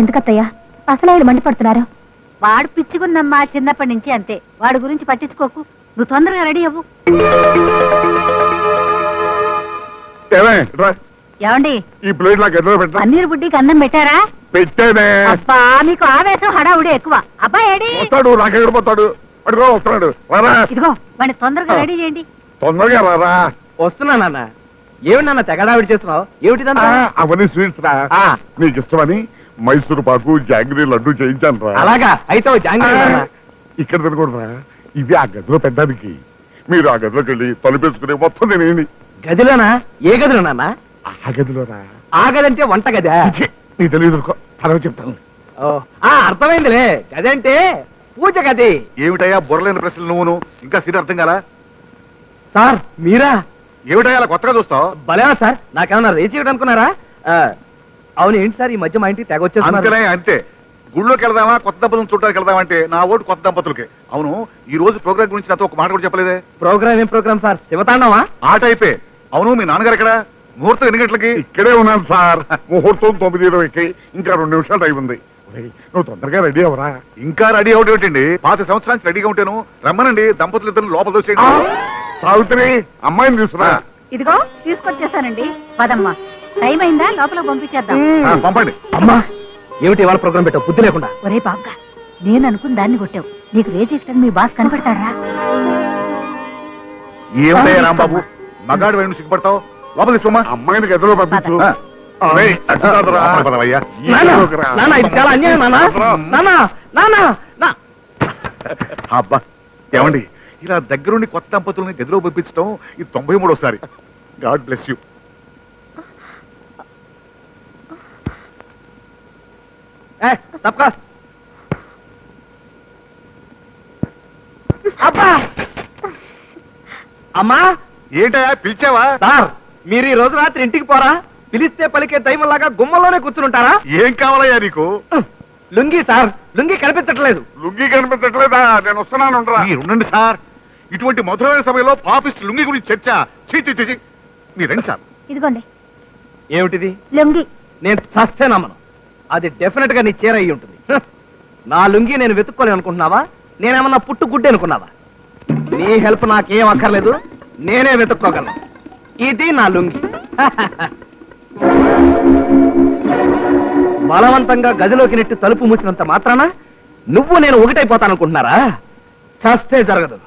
ఎందుకత్తయ్యా? అసలు ఆయన మండిపడుతున్నారు. వాడు పిచ్చుకున్నమ్మా చిన్నప్పటి నుంచి అంతే. వాడి గురించి పట్టించుకోకు. నువ్వు తొందరగా రెడీ అవ్వు. ఏమే రా, ఏమండి? ఈ ప్లేట్ నాకు ఎదురు పెట్టా పన్నీర్ బుడ్డికి అన్నం పెట్టారా? పెట్టానే. అబ్బా మీకు ఆవేశం హడావుడి ఎక్కువ. అబ్బా ఏడి? వస్తాడు నాకెక్కడ పోతాడు? అడుగో వస్తున్నాడు. రారా ఇదిగో వాడిని తొందరగా రెడీ చేయండి. తొందరగా రారా వస్తున్నా నాన్న. ఏమి నాన్న తెగడావిడి చేస్తున్నావు? ఆ, ఏమిటిదంతా అవన్నీ స్వీట్స్ రా. ఆ. నీకు ఇష్టమని మైసూరు పాకు జాంగ్రీ లడ్డు చేయించాను రా. అలాగా? అయితే. ఇక్కడ తినకూడదురా ఇది ఆ గదిలో పెద్దానికి మీరు ఆ గదిలోకి వెళ్ళి తలుపేసుకుని మొత్తం నేనేంటి గదిలోనా? ఏ గదిలో నాన్న? ఆ గదిలో రా. ఆ గదంటే వంట గదా? నీకు తెలియదు తర్వాత చెప్తాను. ఓ, ఆ అర్థమైందిలే. గదంటే పూజ గది. ఏమిటయ్యా బుర్రలేని ప్రశ్నలు నువ్వును? ఇంకా సీట్ అర్థం కాలా? సార్ మీరా? ఏమిటయ్యా అలా కొత్తగా చూస్తావు? భలేనా సార్ నాకేమన్నా రేచి ఇవ్వడం అనుకున్నారా ఆ, అవును ఏంటి సార్? ఈ మధ్య మా ఇంటికి తెగ అంతేనే వచ్చేస్తున్నారు అంతే. గుళ్ళోకి వెళ్దామా? కొత్త దంపతులను చూడడానికి వెళ్దామా అంటే నా ఓటు కొత్త దంపతులకి. అవును ఈ రోజు ప్రోగ్రామ్ గురించి నాతో ఒక మాట కూడా చెప్పలేదే? ప్రోగ్రామ్ ఏం ప్రోగ్రామ్ సార్? శివతాండవా? ఆట అయిపోయి అవును మీ నాన్నగారు ఎక్కడ? ముహూర్తం ఎన్ని గంటలకి? ఇక్కడే ఉన్నాను సార్. ముహూర్తం తొమ్మిది ఇరవైకి. ఇంకా రెండు నిమిషాలు టైం ఉంది. నువ్వు తొందరగా రెడీ అవరా ఇంకా రెడీ అవుట్ ఏమిటండి పాత సంవత్సరానికి రెడీగా ఉంటాను. రమ్మనండి దంపతులు ఇద్దరు లోపల దోసేయండి సావిత్రి అమ్మాయిని తీసుకురా. ఇదిగో తీసుకొచ్చేసానండి. పదమ్మా. టైం అయిందా? లోపల పంపించేద్దాం. ఆ, పంపండి. అమ్మా! ఏమిటి ఇవాళ ప్రోగ్రామ్ పెట్టావు? బుద్ధి లేకుండా. ఒరే బాబుగా నేను అనుకుని దాన్ని కొట్టావు. నీకు రేజెక్ట్ మీ బాస్ కనపడతాడా ఏమిటయ్యా రాంబాబు? మగాడు వేణు సిగ్గుపడతావు? లోపల తీసుకోమా అమ్మాయిని గదిలో పంపించు. ఆ. ఒరేయ్, అటు కాదురా. లోపలికి పదవయ్యా. ఈ నాన్న, గదిలోకి రా. నాన్న ఇది చాలా అన్యాయం నాన్న నాన్న నాన్న నా. అబ్బా ఏమండి? ఇలా దగ్గరుండి కొత్త దంపతుల్ని గదిలో పంపించడం ఇది తొంభై మూడోసారి. God bless you. తప్పకా. అబ్బా! అమ్మా! ఏంటయ్యా పిలిచావా? సార్ మీరు ఈ రోజు రాత్రి ఇంటికి పోరా? పిలిస్తే పలికే దైవంలాగా గుమ్మలోనే కూర్చుంటారా ఏం కావాలయ్యా నీకు? లుంగి సార్ లుంగి కనిపించట్లేదు. లుంగి కనిపించట్లేదా? నేను వస్తున్నాను ఉండరా. మీరు ఉండండి సార్. ఇటువంటి మధురమైన సమయంలో పాపిస్ట్ లుంగి గురించి చర్చ. చీ చీ చీ, చీ మీరు రండి సార్. ఇదిగోండి. ఏమిటిది? లొంగి. నేను చస్తే నమ్మను. అది డెఫినెట్గా నీ చీర అయి ఉంటుంది. నా లుంగి నేను వెతుక్కోలేను అనుకుంటున్నావా? నేనేమన్నా పుట్టు గుడ్డి అనుకున్నావా? నీ హెల్ప్ నాకేం అక్కర్లేదు. నేనే వెతుక్కోగలను. ఇది నా లుంగి. బలవంతంగా గదిలోకి నెట్టి తలుపు మూసినంత మాత్రాన నువ్వు నేను ఒకటైపోతాననుకుంటున్నారా? చస్తే జరగదు.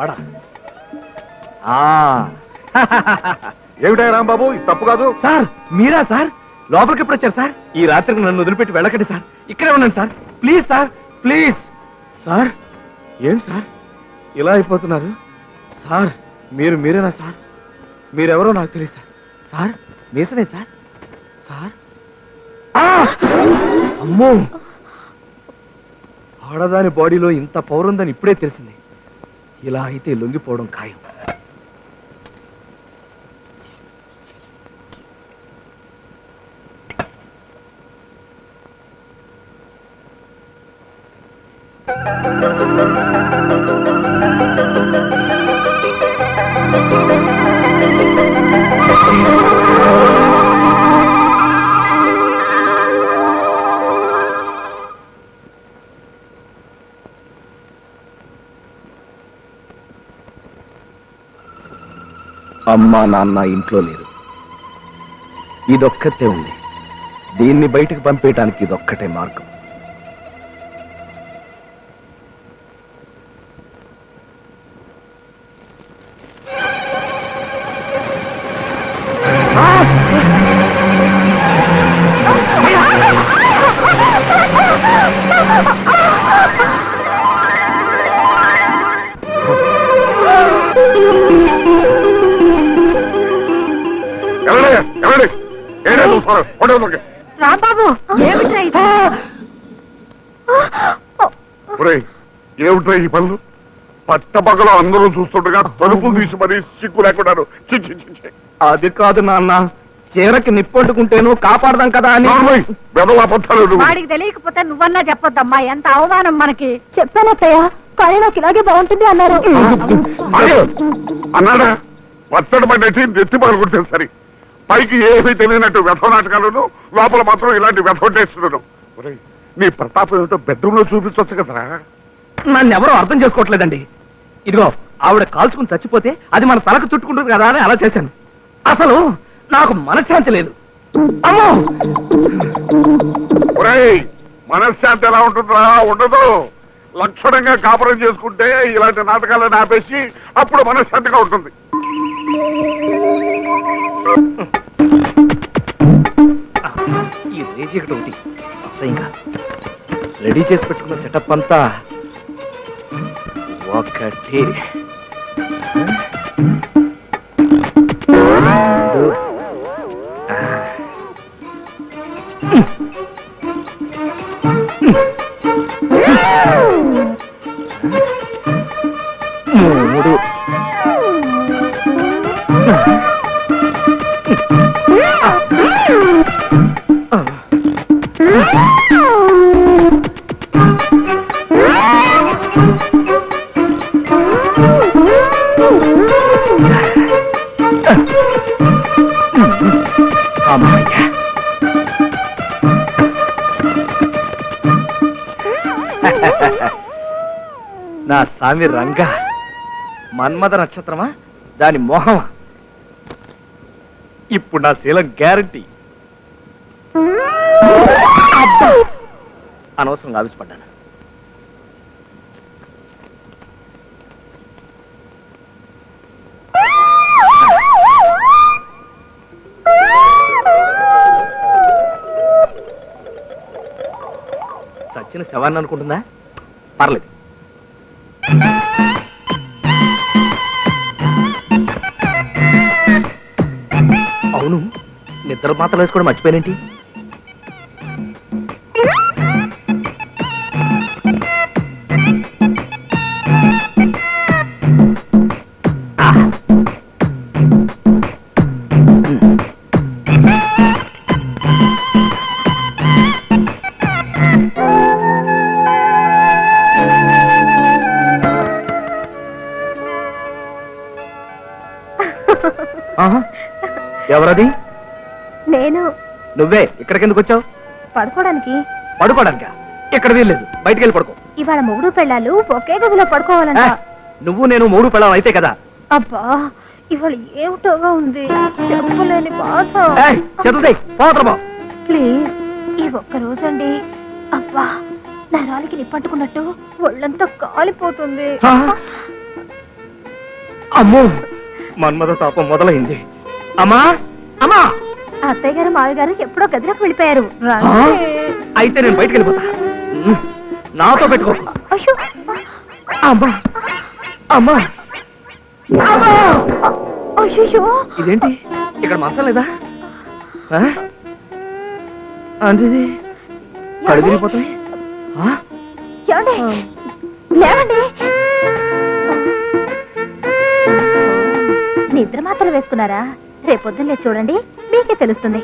గోడ ఆ. ఏమిటయ్యా రాంబాబు? ఇది తప్పు కాదు. సార్ మీరా సార్? లోపలికి ఎప్పుడు వచ్చారు సార్? ఈ రాత్రికి నన్ను వదిలిపెట్టి వెళ్ళకండి సార్. ఇక్కడే ఉండండి sir. Please sir please. Sir ఏం సార్? ఇలా అయిపోతున్నారు? సార్ మీరు మీరేనా సార్? మీరెవరో నాకు తెలియదు సార్. సార్ మీసనే సార్? సార్! అమ్మో! ఆడదాని బాడీలో ఇంత పౌరుందని ఇప్పుడే తెలిసింది. ఇలా అయితే లొంగిపోవడం ఖాయం. అమ్మా నాన్న ఇంట్లో లేరు. ఇదొక్కతే ఉంది. దీన్ని బయటకు పంపేయటానికి ఇదొక్కటే మార్గం. ఎవరండి? రాంబాబు. ఏమిట్రా ఇది? ఒరేయ్, ఏమిట్రా ఈ పనులు? పట్టపగలు అందరూ చూస్తుండగా తలుపులు తీసి మరీ సిగ్గు లేకున్నారు చి, చి, చి, చి. అది కాదు నాన్న. చీరకి నిప్పొట్టుకుంటేను కాపాడదాం కదా అని. నోర్మోయ్, వెధవ అబద్ధాలు నువ్వు. వాడికి తెలియకపోతే నువ్వన్నా చెప్పొద్దమ్మా. ఎంత అవమానం మనకి. చెప్పానత్తయ్య నాకు ఇలాగే బాగుంటుంది అన్నారు. అయ్యో, అన్నాడా? పచ్చడి పడేసి నెత్తి పలుకుంటే సరి. పైకి ఏమీ తెలియనట్టు వ్యథ నాటకాలను లోపల మాత్రం ఇలాంటి వ్యథ టేస్తున్నాను ఒరేయ్, నీ ప్రతాపం ఏమిటో బెడ్రూమ్లో చూపించవచ్చు కదరా. నన్ను ఎవరో అర్థం చేసుకోవట్లేదండి. ఇదిగో ఆవిడ కాల్చుకుని చచ్చిపోతే అది మన తలకు చుట్టుకుంటుంది కదా అని అలా చేశాను. అసలు నాకు మనశ్శాంతి లేదు. అమ్మో! మనశ్శాంతి ఎలా ఉంటుందిరా? ఉండదు. లక్షణంగా కాపురం చేసుకుంటే ఇలాంటి నాటకాలను ఆపేసి అప్పుడు మనశ్శాంతిగా ఉంటుంది. చీకటి ఒకటి. ఇంకా రెడీ చేసి పెట్టుకున్న సెటప్ అంతా. ఒకటి అమ్మయ్య నా స్వామి రంగ. మన్మథ నక్షత్రమా? దాని మోహమా? ఇప్పుడు నా శీలం గ్యారంటీ. అనవసరంగా ఆవిష్పడ్డాను చచ్చిన శవాన్ని అనుకుంటుందా? పర్లేదు. అవును నిద్ర మాత్రం వేసుకోవడం మర్చిపోయినేంటి? ఎవరది? నేను. నువ్వే. ఇక్కడికి ఎందుకు వచ్చావు పడుకోవడానికి. పడుకోవడానికా? ఇక్కడ వీల్లేదు. బయటికి వెళ్ళి పడుకో. ఇవాళ మొగుడు పెళ్ళాలు ఒకే గదిలో పడుకోవాలంట. నువ్వు నేను మూడు పిల్లలు అయితే కదా? అబ్బా ఇవాళ ఏమిటోగా ఉంది? చెప్పలేని బాధ. చదువుతాయి పోతరమా. ప్లీజ్ ఈ ఒక్క రోజండి. అబ్బా నరాలకి నిప్పట్టుకున్నట్టు ఒళ్ళంతా కాలిపోతుంది. అమ్మో. మన్మథ తాపం మొదలైంది. అమ్మా! అమ్మా! అత్తయ్య గారు మావి గారు ఎప్పుడో గదిలోకి వెళ్ళిపోయారు. ఆ? అయితే నేను బయటికి వెళ్ళిపోతా. ఉమ్, నాతో పెట్టుకో. అయ్యో. అమ్మా! అమ్మా! అమ్మా! అయ్యయ్యో. ఇదేంటి? ఇక్కడ మంచం లేదా ఆ? అంటే ఇది కళ్ళు ఆ? ఏమండి? లేవండి. నిద్ర మాత్రలు వేసుకున్నారా? రేపొద్దున్నే చూడండి మీకే తెలుస్తుంది.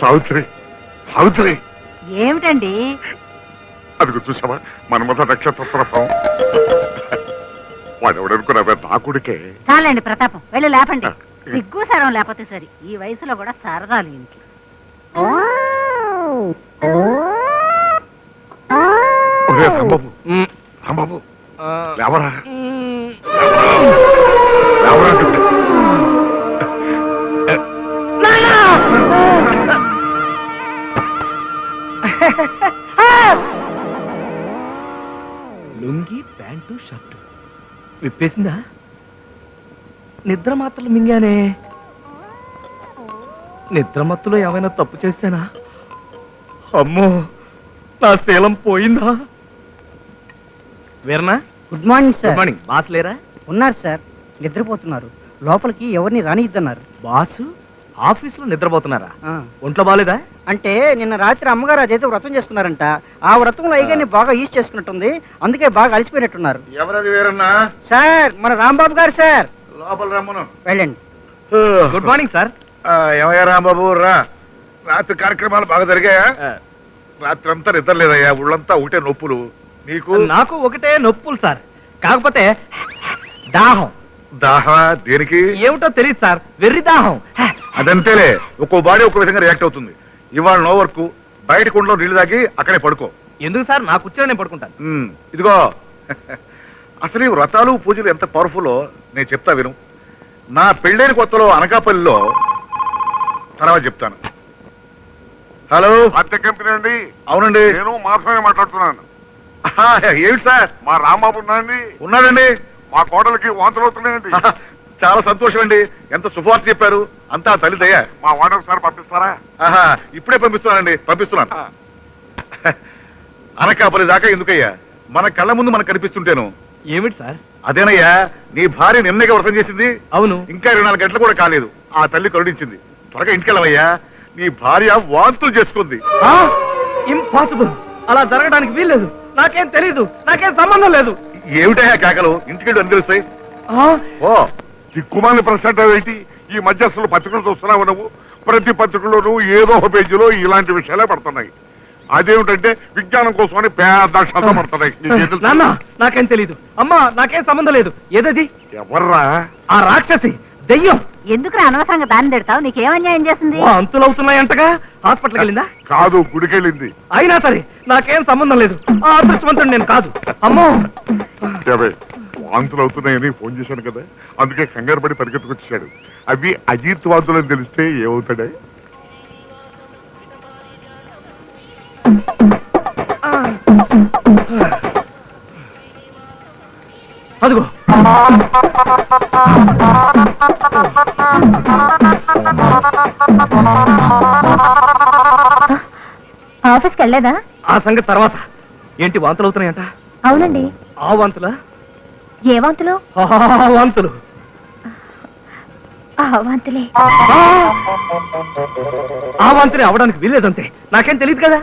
సావిత్రి సావిత్రి! ఏమిటండి? అది చూసావా? మన్మథ నక్షత్ర ప్రభావం వాడు ఎవడనుకున్నావే నా కొడుకే. చాలండి ప్రతాపం. వెళ్ళి లేపండి. సిగ్గు సరం లేకపోతే సరి. ఈ వయసులో కూడా సరదాలు ఇంట్లో. ఒరే రాంబాబు. ఉమ్, రాంబాబు. ఆ, లేవరా. ఉమ్. లేవరా అంటే. Lungi pant shirt. విప్పేసిందా? నిద్ర మాత్రలు మింగానే. నిద్ర మత్తులో ఏమైనా తప్పు చేశానా? అమ్మో నా శీలం పోయిందా? వీరనా? Good morning good sir morning boss లేరా? ఉన్నారు సార్ నిద్రపోతున్నారు. లోపలికి ఎవరిని రానిద్దన్నారు బాసు? ఆఫీసులో నిద్రపోతున్నారా? ఒంట్లో బాలేదా? అంటే నిన్న రాత్రి అమ్మగారు అదైతే వ్రతం చేసుకున్నారంట ఆ వ్రతంలో అయ్యగారిని బాగా యూజ్ చేసుకున్నట్టుంది. అందుకే బాగా అలసిపోయినట్టున్నారు. ఎవరది వేరన్నా? సార్ మన రాంబాబు గారు సార్. లోపల రమ్మను. వెళ్ళండి. Good morning sir. ఏమయ్యా రాంబాబు రా. రాత్రి కార్యక్రమాలు బాగా జరిగాయా? రాత్రి అంతా నిద్ర లేదయ్యా ఒళ్ళంతా ఒకటే నొప్పులు. నీకు? నాకు ఒకటే నొప్పులు సార్. కాకపోతే దాహం. దాహ దేనికి? ఏమిటో తెలియదు సార్. వెర్రి దాహం. అదంతేలే ఒక్కో బాడీ ఒక్కో విధంగా రియాక్ట్ అవుతుంది. ఇవాళ నో వర్క్ బయట కుండలో నీళ్ళు తాగి అక్కడే పడుకో. ఎందుకు సార్? నా కూర్చొని నేను పడుకుంటాను. ఉమ్, ఇదిగో. అసలు ఈ వ్రతాలు పూజలు ఎంత పవర్ఫుల్లో నేను చెప్తా విను. నా పెళ్ళైన కొత్తలో అనకాపల్లిలో తర్వాత చెప్తాను. హలో? అద్దె కంపెనీ అండి అవునండి. నేను మాత్రమే మాట్లాడుతున్నాను. ఆహా, ఏమిటి సార్? మా రాంబాబు ఉన్నాండి ఉన్నాడండి. మా కోడలికి వాంతులు అవుతున్నాయండి. చాలా సంతోషం అండి ఎంత శుభవార్త చెప్పారు. అంతా తల్లిదయ్యా. మా వాడు ఒకసారి పంపిస్తారా? ఆహా ఇప్పుడే పంపిస్తున్నానండి. పంపిస్తున్నాను. అనకాపల్లి దాకా ఎందుకయ్యా? మన కళ్ళ ముందు మనకు కనిపిస్తుంటేను. ఏమిటి సార్? అదేనయ్యా నీ భార్య నిన్నగా వ్రతం చేసింది. అవును. ఇంకా ఇరవై నాలుగు గంటలు కూడా కాలేదు. ఆ తల్లి కరుణించింది. త్వరగా ఇంటికెళ్ళవయ్యా నీ భార్య వాంతులు చేసుకుంది. ఇంపాసిబుల్ అలా జరగడానికి వీల్లేదు. నాకేం తెలీదు. నాకేం సంబంధం లేదు. ఏమిటయ్యా కేకలు? ఇంటికెళ్ళి అని తెలుస్తాయి. ఓ దిక్కుమాలి ప్రశ్న ఏంటి ఈ మధ్య అసలు పత్రికలు చూస్తున్నావు నువ్వు? ప్రతి పత్రికలోనూ ఏదో ఒక పేజీలో ఇలాంటి విషయాలే పడుతున్నాయి. అదేమిటంటే విజ్ఞానం కోసమని పెద్ద అక్షరాలతో పడుతున్నాయి. నీకేం తెలుసు? నాన్న నాకేం తెలీదు. అమ్మా నాకేం సంబంధం లేదు. ఏదది? ఎవర్రా? ఆ రాక్షసి దెయ్యం. ఎందుకు అనవసరంగా దాన్ని తిడతావు? నీకేం అన్యాయం చేసింది? అంతులవుతున్నాయంటగా హాస్పిటల్కి వెళ్ళిందా? కాదు గుడికెళ్ళింది. అయినా సరే నాకేం సంబంధం లేదు. ఆ అదృష్టవంతుడు నేను కాదు. అమ్మో! ఏవే, వాంతులు అవుతున్నాయని ఫోన్ చేశాను కదా. అందుకే కంగారు పడి పరిగెత్తుకొచ్చాడు అవి అజీత్ వాంతులు అని తెలిస్తే ఏమవుతాడే? అదిగో. ఆఫీస్కి వెళ్ళలేదా? ఆ సంగతి తర్వాత. ఏంటి వాంతులు అవుతున్నాయంట అవునండి. ఆ వాంతులా? ఏ వాంతులు? ఆ వాంతులు. ఆ వాంతులే. ఆ వాంతులే అవడానికి వీల్లేదంతే. నాకేం తెలియదు కదా?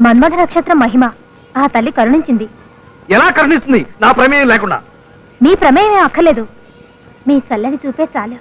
మన్మథ నక్షత్రం మహిమ. ఆ తల్లి కరుణించింది. ఎలా కరుణిస్తుంది? నా ప్రమేయం లేకుండా. మీ ప్రమేయం అక్కర్లేదు. మీ చల్లని చూపే చాలు.